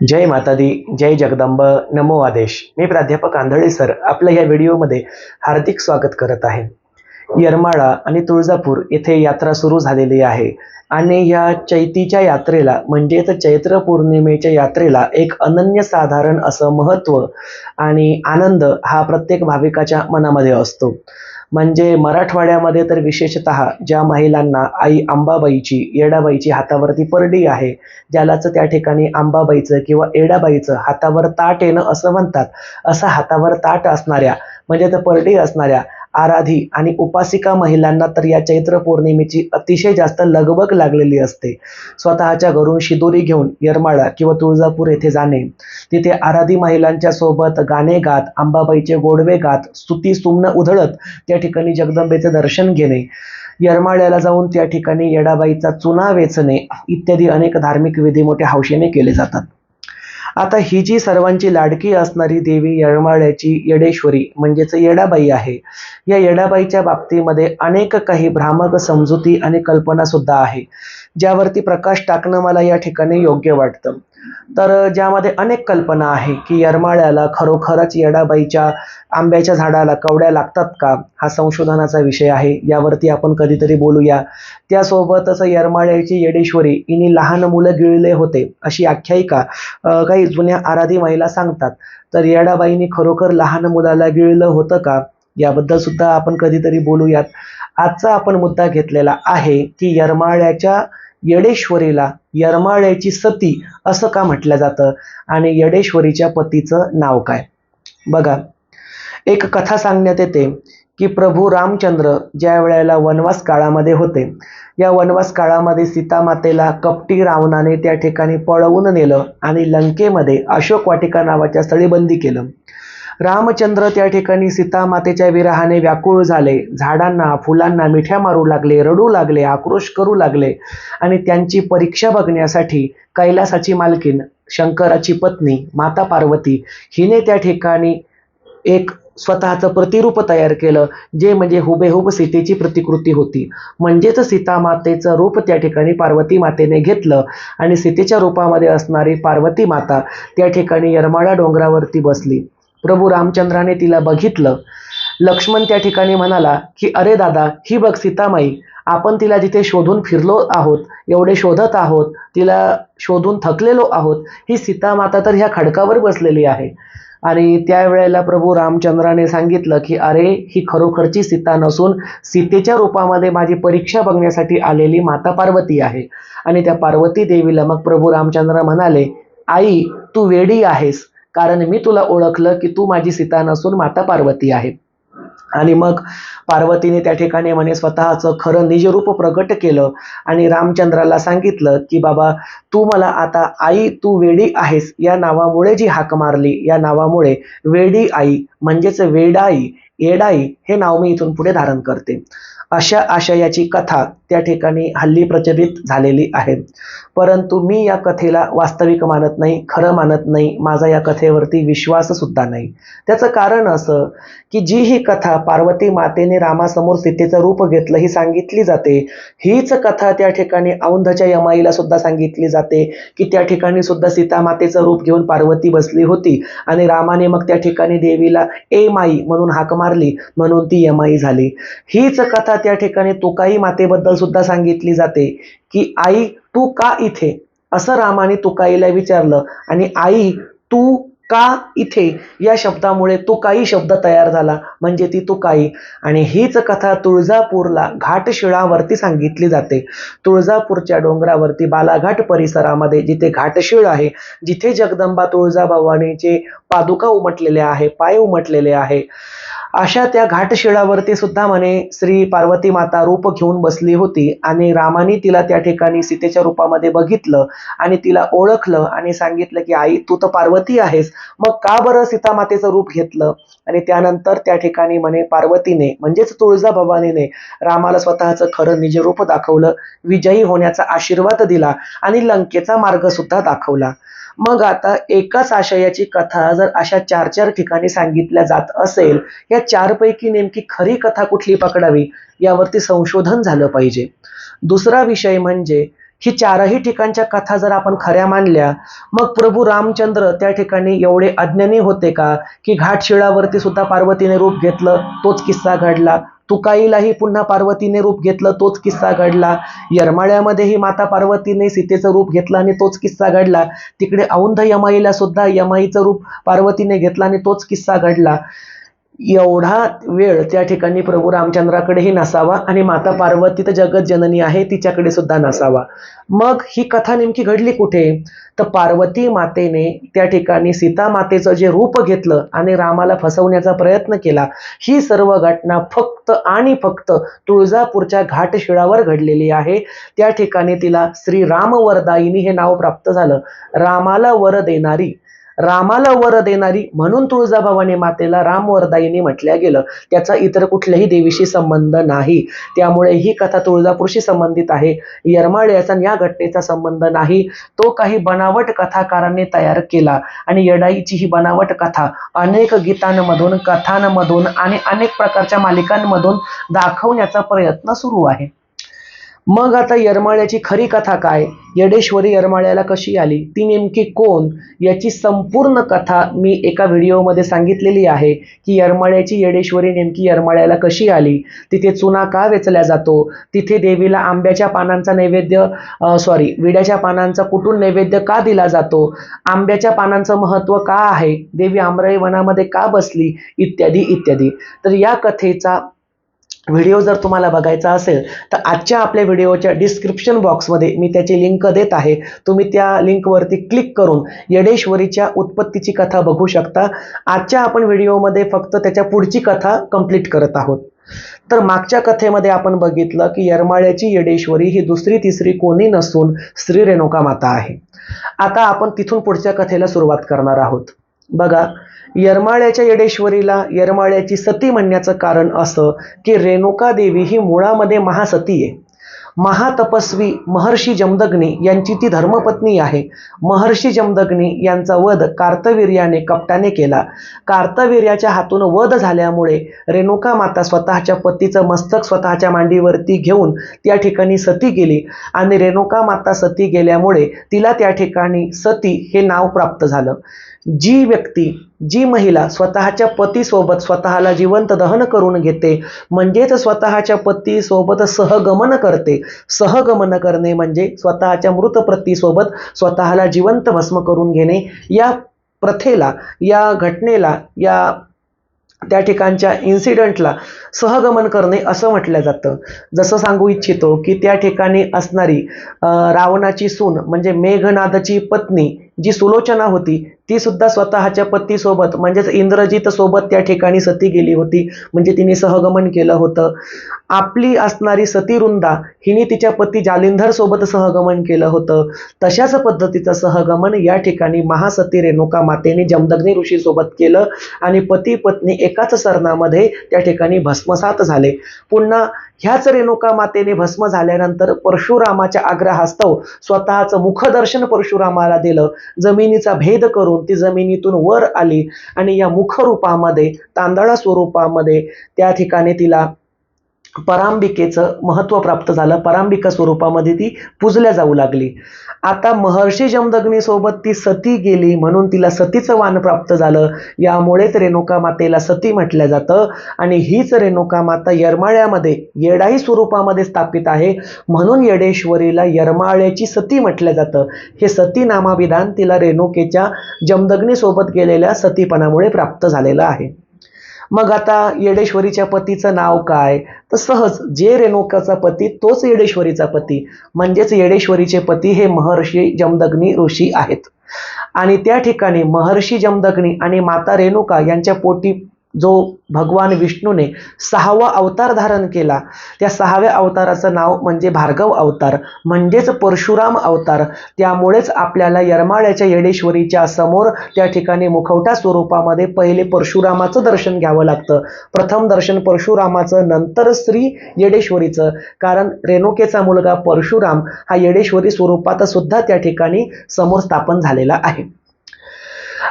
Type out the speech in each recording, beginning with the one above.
जय माता दी जय जगदंब नमो आदेश. मी प्राध्यापक आंधळे सर आपल्या या व्हिडिओमध्ये हार्दिक स्वागत करत आहे. येरमाळा आणि तुळजापूर येथे यात्रा सुरू झालेली आहे आणि या चैतीच्या यात्रेला म्हणजेच चैत्र पौर्णिमेच्या यात्रेला एक अनन्यसाधारण असं महत्त्व आणि आनंद हा प्रत्येक भाविकाच्या मनामध्ये असतो. म्हणजे मराठवाड्यामध्ये तर विशेषतः ज्या महिलांना आई अंबाबाईची येडाबाईची हातावरती परडी आहे ज्यालाच त्या ठिकाणी आंबाबाईचं किंवा येडाबाईचं हातावर ताट येणं असं म्हणतात असा हातावर ताट असणाऱ्या म्हणजे तर परडी असणाऱ्या आराधी आणि उपासिका महिलांना तर या चैत्र पौर्णिमेची अतिशय जास्त लगबग लागलेली असते. स्वतःच्या घरून शिदोरी घेऊन येरमाळा किंवा तुळजापूर येथे जाणे. तिथे आराधी महिलांच्या सोबत गाणे गात अंबाबाईचे गोडवे गात स्तुती सुमनं उधळत त्या ठिकाणी जगदंबेचं दर्शन घेणे. येरमाळ्याला जाऊन त्या ठिकाणी येडाबाईचा चुना वेचणे इत्यादी अनेक धार्मिक विधी मोठ्या हौशेने केले जातात. आता ही जी सर्वांची लाडकी असणारी देवी येळमाळ्याची येडेश्वरी म्हणजेच येडाबाई आहे. या येडाबाईच्या बाबतीमध्ये अनेक काही भ्रामक समजुती आणि कल्पना सुद्धा आहे ज्यावरती प्रकाश टाकणं मला या ठिकाणी योग्य वाटतं. तर ज्यामध्ये अनेक कल्पना आहे की यरमाळ्याला खरोखरच येडाबाईच्या आंब्याच्या झाडाला कवड्या लागतात का? हा संशोधनाचा विषय आहे. यावरती आपण कधीतरी बोलूया. त्यासोबतच यरमाळ्याची येडेश्वरी इनी लहान मुलं गिळले होते अशी आख्यायिका काही जुन्या आराधी महिला सांगतात. तर येडाबाईंनी खरोखर लहान मुलाला गिळलं होतं का? याबद्दल सुद्धा आपण कधीतरी बोलूयात. आजचा आपण मुद्दा घेतलेला आहे की यरमाळ्याच्या यडेश्वरीला यरमाळ्याची सती असं का म्हटलं जातं? आणि यडेश्वरीच्या पतीचं नाव काय? बघा एक कथा सांगण्यात येते की प्रभू रामचंद्र ज्या वेळेला वनवास काळामध्ये होते या वनवास काळामध्ये सीतामातेला कपटी रावणाने त्या ठिकाणी पळवून नेलं आणि लंकेमध्ये अशोक वाटिका नावाच्या स्थळी बंदी केलं. रामचंद्र त्या ठिकाणी सीतामातेच्या विरहाने व्याकुळ झाले. झाडांना फुलांना मिठ्या मारू लागले रडू लागले आक्रोश करू लागले आणि त्यांची परीक्षा बघण्यासाठी कैलासाची मालकीन शंकराची पत्नी माता पार्वती हिने त्या ठिकाणी एक स्वतःचं प्रतिरूप तयार केलं जे म्हणजे हुबेहूब सीतेची प्रतिकृती होती. म्हणजेच सीतामातेचं रूप त्या ठिकाणी पार्वती मातेने घेतलं आणि सीतेच्या रूपामध्ये असणारी पार्वती माता त्या ठिकाणी यरमाळा डोंगरावरती बसली. प्रभू रामचंद्राने तिला बघितलं. लक्ष्मण त्या ठिकाणी म्हणाला की अरे दादा ही बघ सीतामाई आपण तिला जिथे शोधून फिरलो आहोत एवढे शोधत आहोत तिला शोधून थकलेलो आहोत ही सीतामाता तर ह्या खडकावर बसलेली आहे. आणि त्यावेळेला प्रभू रामचंद्राने सांगितलं की अरे ही खरोखरची सीता नसून सीतेच्या रूपामध्ये माझी परीक्षा बघण्यासाठी आलेली माता पार्वती आहे. आणि त्या पार्वती देवीला मग प्रभू रामचंद्र म्हणाले आई तू वेडी आहेस. कारण मी तुला ओळखलं की तू माझी सीता नसून माता पार्वती आहे. आणि मग पार्वतीने त्या ठिकाणी म्हणे स्वतःचं खरं निजरूप प्रकट केलं आणि रामचंद्राला सांगितलं की बाबा तू मला आता आई तू वेडी आहेस. या नावामुळे जी हाक मारली या नावामुळे वेडी आई म्हणजेच वेडाई येडाई हे नाव मी इथून पुढे धारण करते. अशा आशयाची कथा त्या ठिकाणी हल्ली प्रचलित झालेली आहे. परंतु मी या कथेला वास्तविक मानत नाही खरं मानत नाही माझा या कथेवरती विश्वाससुद्धा नाही. त्याचं कारण असं की जी ही कथा पार्वती मातेने रामासमोर सीतेचं रूप घेतलं ही सांगितली जाते. हीच कथा त्या ठिकाणी औंधच्या यमाईला सुद्धा सांगितली जाते की त्या ठिकाणी सुद्धा सीता मातेचं रूप घेऊन पार्वती बसली होती आणि रामाने मग त्या ठिकाणी देवीला ए माई म्हणून हाक मारली म्हणून ती यमाई झाली. हीच कथा त्या ठिकाणी तुकाई मातेबद्दल सुद्धा सांगितली जाते की आई तू का इथे? असं रामाने तुकाईला विचारलं. आणि आई तू का इथे? या शब्दामुळे तुकाई शब्द तयार झाला म्हणजे ती तुकाई. आणि हीच कथा तुळजापूरला घाटशिळावरती सांगितली जाते. तुळजापूरच्या डोंगरावरती बालाघाट परिसरामध्ये जिथे घाटशिळ आहे जिथे जगदंबा तुळजाभवानीचे पादुका उमटलेल्या आहे पाय उमटलेले आहे अशा त्या घाटशिळावरती सुद्धा म्हणे श्री पार्वती माता रूप घेऊन बसली होती आणि रामाने तिला त्या ठिकाणी सीतेच्या रूपामध्ये बघितलं आणि तिला ओळखलं आणि सांगितलं की आई तू तर पार्वती आहेस. मग का बरं सीता मातेचं रूप घेतलं? आणि त्यानंतर त्या ठिकाणी म्हणे पार्वतीने म्हणजेच तुळजा भवानीने रामाला स्वतःचं खरं निजरूप दाखवलं विजयी होण्याचा आशीर्वाद दिला आणि लंकेचा मार्ग सुद्धा दाखवला. मग आता एकाच आशयाची कथा जर अशा चार चार ठिकाणी सांगितल्या जात असेल या चारपैकी नेमकी खरी कथा कुठली पकडावी यावरती संशोधन झालं पाहिजे. दुसरा विषय म्हणजे ही चारही ठिकाणच्या कथा जर आपण खऱ्या मानल्या मग प्रभू रामचंद्र त्या ठिकाणी एवढे अज्ञानी होते का की घाटशिळावरती सुद्धा पार्वतीने रूप घेतलं तोच किस्सा घडला. तुकाईलाही पुन्हा पार्वतीने रूप घेतलं तोच किस्सा घडला. यरमाळ्यामध्येही माता पार्वतीने सीतेचं रूप घेतलं आणि तोच किस्सा घडला. तिकडे औंध यमाईला सुद्धा यमाईचं रूप पार्वतीने घेतलं आणि तोच किस्सा घडला. एवढा वेळ त्या ठिकाणी प्रभू रामचंद्राकडेही नसावा आणि माता पार्वती तर जगत जननी आहे तिच्याकडे सुद्धा नसावा. मग ही कथा नेमकी घडली कुठे? तर पार्वती मातेने त्या ठिकाणी सीता मातेचं जे रूप घेतलं आणि रामाला फसवण्याचा प्रयत्न केला ही सर्व घटना फक्त आणि फक्त तुळजापूरच्या घाटशिळावर घडलेली आहे. त्या ठिकाणी तिला श्री रामवरदायिनी हे नाव प्राप्त झालं. रामाला वर देणारी रामाला वर देणारी म्हणून तुळजाभवानी मातेला रामवरदायिनी म्हटल्या गेलं. त्याचा इतर कुठल्याही देवीशी संबंध नाही. त्यामुळे ही कथा तुळजापूरशी संबंधित आहे. यरमाळ याचा या घटनेचा संबंध नाही. तो काही बनावट कथाकारांनी तयार केला आणि येडाईची ही बनावट कथा अनेक गीतांमधून कथांमधून आणि अनेक प्रकारच्या मालिकांमधून दाखवण्याचा प्रयत्न सुरू आहे. मग आता येरमाळ्याची खरी कथा काय? येडेश्वरी येरमाळ्याला कशी आली? ती नेमकी कोण? याची संपूर्ण कथा मी एका व्हिडिओमध्ये सांगितलेली आहे की येरमाळ्याची येडेश्वरी नेमकी येरमाळ्याला कशी आली? तिथे चुना का वेचल्या जातो? तिथे देवीला आंब्याच्या पानांचा नैवेद्य सॉरी विड्याच्या पानांचा कुठून नैवेद्य का दिला जातो? आंब्याच्या पानांचं महत्त्व का आहे? देवी आमराई वनामध्ये का बसली? इत्यादी इत्यादी. तर या कथेचा व्हिडिओ जर तुम्हाला बघायचा असेल तर आजच्या आपल्या व्हिडिओच्या डिस्क्रिप्शन बॉक्समध्ये मी त्याची लिंक देत आहे. तुम्ही त्या लिंकवरती क्लिक करून येडेश्वरीच्या उत्पत्तीची कथा बघू शकता. आजच्या आपण व्हिडिओमध्ये फक्त त्याच्या पुढची कथा कंप्लीट करत आहोत. तर मागच्या कथेमध्ये आपण बघितलं की यरमाळ्याची येडेश्वरी ही दुसरी तिसरी कोणी नसून श्री रेणुका माता आहे. आता आपण तिथून पुढच्या कथेला सुरुवात करणार आहोत. बघा येरमाळ्याच्या येडेश्वरीला येरमाळ्याची सती म्हणण्याचं कारण असं की रेणुका देवी ही मुळामध्ये महासती आहे. महातपस्वी महर्षी जमदग्नी यांची ती धर्मपत्नी आहे. महर्षी जमदग्नी यांचा वध कार्तवीर्याने कपटाने केला. कार्तवीर्याच्या हातून वध झाल्यामुळे रेणुका माता स्वतःच्या पतीचं मस्तक स्वतःच्या मांडीवरती घेऊन त्या ठिकाणी सती गेली आणि रेणुका माता सती गेल्यामुळे तिला त्या ठिकाणी सती हे नाव प्राप्त झालं. जी व्यक्ती जी महिला स्वतःच्या पतीसोबत स्वतःला जिवंत दहन करून घेते म्हणजेच स्वतःच्या पतीसोबत सहगमन करते. सहगमन करणे म्हणजे स्वतःच्या मृत पतीसोबत स्वतःला जिवंत भस्म करून घेणे. या प्रथेला या घटनेला या त्या ठिकाणच्या इन्सिडंटला सहगमन करणे असं म्हटलं जातं. जसं सांगू इच्छितो की त्या ठिकाणी असणारी रावणाची सून म्हणजे मेघनादची पत्नी जी सुलोचना होती ती सुद्धा स्वतःच्या पतीसोबत म्हणजेच इंद्रजित सोबत त्या ठिकाणी सती गेली होती. म्हणजे तिने सहगमन केलं होतं. आपली असणारी सतीरुंदा हिने तिच्या पती जालिंधर सोबत सहगमन केलं होतं. तशाच पद्धतीचं सहगमन या ठिकाणी महासती रेणुका मातेने जमदग्नी ऋषीसोबत केलं आणि पती पत्नी एकाच सरणामध्ये त्या ठिकाणी भस्मसात झाले. पुन्हा ह्याच रेणुका मातेने भस्म झाल्यानंतर परशुरामाच्या आग्रहास्तव स्वतःचं मुखदर्शन परशुरामाला दिलं जमिनीचा भेद करून ती जमिनीतून वर आली आणि या मुखरूपामध्ये तांदळा स्वरूपामध्ये त्या ठिकाणी तिला परांबिकेचं महत्त्व प्राप्त झालं. परांबिका स्वरूपामध्ये ती पूजल्या जाऊ लागली. आता महर्षी जमदग्नीसोबत ती सती गेली म्हणून तिला सतीचं वान प्राप्त झालं. यामुळेच रेणुका मातेला सती म्हटलं जातं आणि हीच रेणुका माता यरमाळ्यामध्ये येडाही स्वरूपामध्ये स्थापित आहे म्हणून येडेश्वरीला यरमाळ्याची सती म्हटलं जातं. हे सती नामाविधान तिला रेणुकेच्या जमदग्नीसोबत गेलेल्या सतीपणामुळे प्राप्त झालेलं आहे. मग आता येडेश्वरीच्या पतीचं नाव काय? तर सहज जे रेणुकाचा पती तोच येडेश्वरीचा पती. म्हणजेच येडेश्वरीचे पती हे महर्षी जमदग्नी ऋषी आहेत. आणि त्या ठिकाणी महर्षी जमदग्नी आणि माता रेणुका यांच्या पोटी जो भगवान विष्णूने सहावा अवतार धारण केला त्या सहाव्या अवताराचं नाव म्हणजे भार्गव अवतार म्हणजेच परशुराम अवतार. त्यामुळेच आपल्याला येरमाळ्याच्या येडेश्वरीच्या समोर त्या ठिकाणी मुखवटा स्वरूपामध्ये पहिले परशुरामाचं दर्शन घ्यावं लागतं. प्रथम दर्शन परशुरामाचं नंतर श्री येडेश्वरीचं. कारण रेणुकेचा मुलगा परशुराम हा येडेश्वरी स्वरूपात सुद्धा त्या ठिकाणी समोर स्थापन झालेला आहे.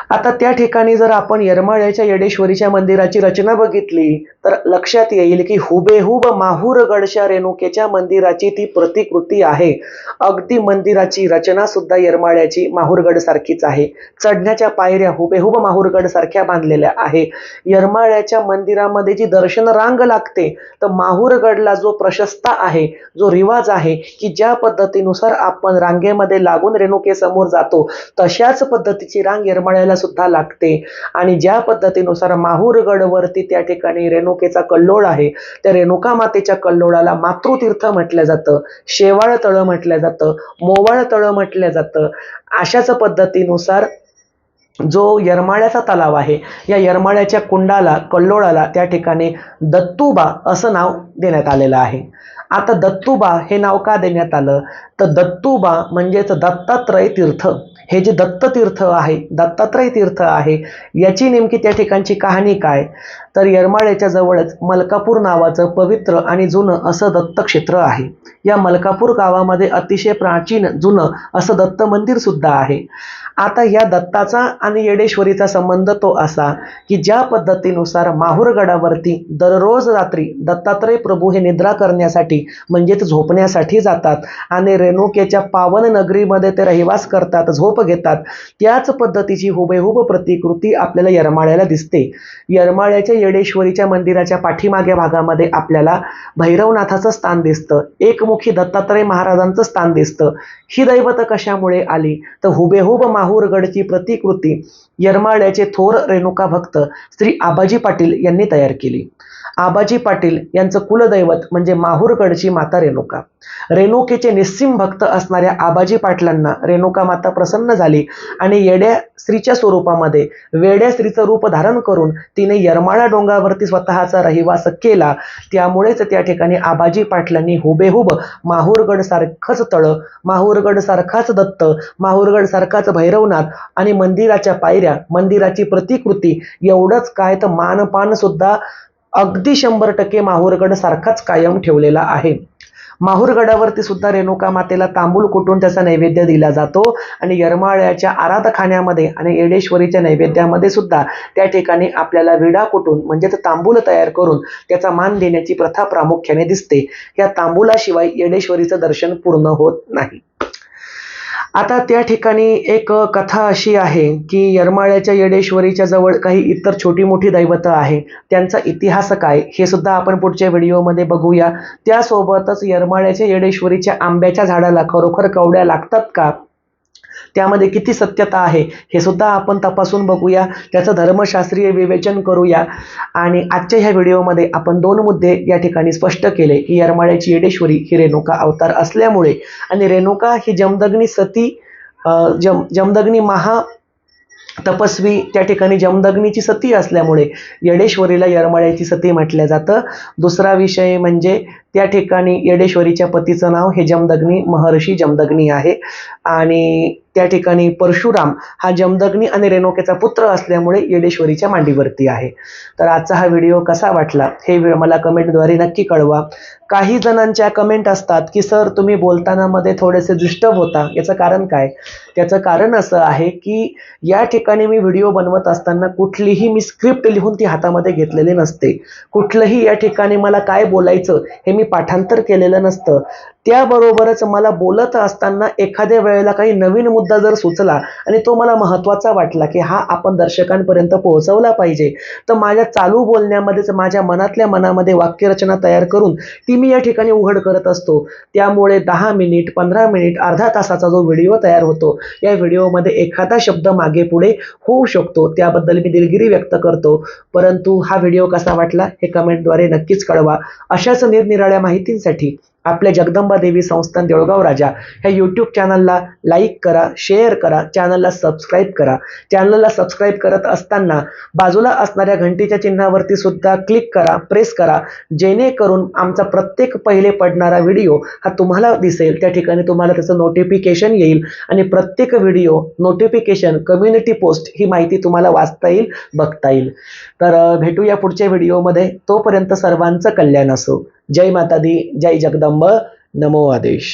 आता त्या ठिकाणी जर आपण येरमाळ्याच्या येडेश्वरीच्या मंदिराची रचना बघितली तर लक्षात येईल की हुबेहूब माहूरगडच्या रेणुकेच्या मंदिराची ती प्रतिकृती आहे. अगदी मंदिराची रचना सुद्धा येरमाळ्याची माहूरगड सारखीच आहे. चढण्याच्या पायऱ्या हुबेहूब माहूरगड सारख्या बांधलेल्या आहे. येरमाळ्याच्या मंदिरामध्ये जी दर्शन रांग लागते तर माहूरगडला जो प्रशस्त आहे जो रिवाज आहे की ज्या पद्धतीनुसार आपण रांगेमध्ये लागून रेणुकेसमोर जातो तशाच पद्धतीची रांग येरमाळ्याला सुद्धा लागते. आणि ज्या पद्धतीनुसार माहूरगडवरती त्या ठिकाणी रेणुकेचा कल्लोळ आहे त्या रेणुका मातेच्या कल्लोळाला मातृतीर्थ म्हटलं जातं शेवाळ तळं म्हटलं जातं मोवाळ तळं म्हटलं जातं. अशाच पद्धतीनुसार जो यरमाळ्याचा तलाव आहे या यरमाळ्याच्या कुंडाला कल्लोळाला त्या ठिकाणी दत्तुबा असं नाव देण्यात आलेलं आहे. आता दत्तुबा हे नाव का देण्यात आलं? तर दत्तुबा म्हणजेच दत्तात्रय तीर्थ हे जे दत्ततीर्थ आहे दत्तात्रय तीर्थ आहे याची नेमकी त्या ठिकाणची कहाणी काय? तर येरमाळ्याच्या जवळच मलकापूर नावाचं पवित्र आणि जुनं असं दत्तक्षेत्र आहे. या मलकापूर गावामध्ये अतिशय प्राचीन जुनं असं दत्त मंदिर सुद्धा आहे. आता या दत्ताचा आणि येडेश्वरीचा संबंध तो असा की ज्या पद्धतीनुसार माहूरगडावरती दररोज रात्री दत्तात्रय प्रभू हे निद्रा करण्यासाठी म्हणजेच झोपण्यासाठी जातात आणि रेणुकेच्या पावन नगरीमध्ये ते रहिवास करतात झोप घेतात त्याच पद्धतीची हुबेहूब प्रतिकृती आपल्याला येरमाळ्याला दिसते. येरमाळ्याच्या जडेश्वरीच्या मंदिराच्या पाठीमागे भागामध्ये आपल्याला भैरवनाथाचं स्थान दिसतं. एकमुखी दत्तात्रय महाराजांचं स्थान दिसतं. ही दैवत कशामुळे आली? तर हुबेहूब माहूरगडची प्रतिकृती यरमाळ्याचे थोर रेणुका भक्त श्री आबाजी पाटील यांनी तयार केली. आबाजी पाटील यांचं कुलदैवत म्हणजे माहूरगडची माता रेणुका. रेणुकेचे निस्सिम भक्त असणाऱ्या आबाजी पाटलांना रेणुका माता प्रसन्न झाली आणि येड्या स्त्रीच्या स्वरूपामध्ये वेड्या स्त्रीचं रूप धारण करून तिने येरमाळा डोंगरावरती स्वतःचा रहिवास केला. त्यामुळेच त्या ठिकाणी आबाजी पाटलांनी हुबेहूब माहूरगड सारखंच तळं माहूरगड सारखाच दत्त माहूरगड सारखाच भैरवनाथ आणि मंदिराच्या पायऱ्या मंदिराची प्रतिकृती एवढंच काय तर मानपान सुद्धा अगदी शंभर टक्के माहूरगड सारखाच कायम ठेवलेला आहे. माहूरगडावरती सुद्धा रेणुका मातेला तांबूल कुटून त्याचा नैवेद्य दिला जातो आणि यरमाळ्याच्या आराधखान्यामध्ये आणि येडेश्वरीच्या नैवेद्यामध्ये सुद्धा त्या ठिकाणी आपल्याला विडा कुटून म्हणजेच तांबूल तयार करून त्याचा मान देण्याची प्रथा प्रामुख्याने दिसते. या तांबूलाशिवाय येडेश्वरीचं दर्शन पूर्ण होत नाही. आता त्या ठिकाणी एक कथा अशी आहे की येरमाळ्याच्या येडेश्वरीच्या जवळ काही इतर छोटी मोठी दैवतं आहे. त्यांचा इतिहास काय हे सुद्धा आपण पुढच्या व्हिडिओमध्ये बघूया. त्यासोबतच येरमाळ्याच्या येडेश्वरीच्या आंब्याच्या झाडाला खरोखर कवड्या लागतात का? त्यामध्ये किती सत्यता आहे हे सुद्धा आपण तपासून बघूया. त्याचं धर्मशास्त्रीय विवेचन करूया. आणि आजच्या ह्या व्हिडिओमध्ये आपण दोन मुद्दे या ठिकाणी स्पष्ट केले की यरमाळ्याची येडेश्वरी ही रेणुका अवतार असल्यामुळे आणि रेणुका ही जमदग्नी सती जम जमदग्नी महा तपस्वी त्या ठिकाणी जमदग्नीची सती असल्यामुळे येडेश्वरीला यरमाळ्याची सती म्हटलं जातं. दुसरा विषय म्हणजे त्या ठिकाणी येडेश्वरीच्या पतीचं नाव हे जमदग्नी महर्षी जमदग्नी आहे. आणि त्या ठिकाणी परशुराम हा जमदग्नी आणि रेणुकेचा पुत्र असल्यामुळे येडेश्वरीच्या मांडीवरती आहे. तर आजचा हा व्हिडिओ कसा वाटला हे मला कमेंटद्वारे नक्की कळवा. काही जणांच्या कमेंट असतात की सर तुम्ही बोलताना मध्ये थोडेसे डिस्टर्ब होता. याचं कारण काय? त्याचं कारण असं आहे की या ठिकाणी मी व्हिडिओ बनवत असताना कुठलीही मी स्क्रिप्ट लिहून ती हातामध्ये घेतलेली नसते. कुठलंही या ठिकाणी मला काय बोलायचं हे मी पाठांतर केलेलं नसतं. त्याबरोबरच मला बोलत असताना एखाद्या वेळेला काही नवीन मुद्दा जर सुचला आणि तो मला महत्त्वाचा वाटला की हा आपण दर्शकांपर्यंत पोहोचवला पाहिजे तर माझ्या चालू बोलण्यामध्येच माझ्या मनातल्या मनामध्ये वाक्यरचना तयार करून ती मी या ठिकाणी उघड करत असतो. त्यामुळे दहा मिनिट पंधरा मिनिट अर्धा तासाचा जो व्हिडिओ तयार होतो या व्हिडिओमध्ये एखादा शब्द मागे पुढे होऊ शकतो. त्याबद्दल मी दिलगिरी व्यक्त करतो. परंतु हा व्हिडिओ कसा वाटला हे कमेंटद्वारे नक्कीच कळवा. अशाच निरनिराळ्या माहितींसाठी आपल्या जगदंबा देवी संस्थान देऊळगाव राजा. ह्या यूट्यूब चॅनलला लाईक करा शेअर करा चॅनलला सबस्क्राईब करा. चॅनलला सबस्क्राईब करत असताना बाजूला असणाऱ्या घंटीच्या चिन्हावरती सुद्धा क्लिक करा प्रेस करा. जेणेकरून आमचा प्रत्येक पहिले पडणारा व्हिडिओ हा तुम्हाला दिसेल. त्या ठिकाणी तुम्हाला त्याचं नोटिफिकेशन येईल. आणि प्रत्येक व्हिडिओ नोटिफिकेशन कम्युनिटी पोस्ट ही माहिती तुम्हाला वाचता येईल बघता येईल. तर भेटू भेटूया पुढच्या व्हिडिओमध्ये तोपर्यंत सर्वांचं कल्याण असो. जय माता दी जय जगदंब नमो आदेश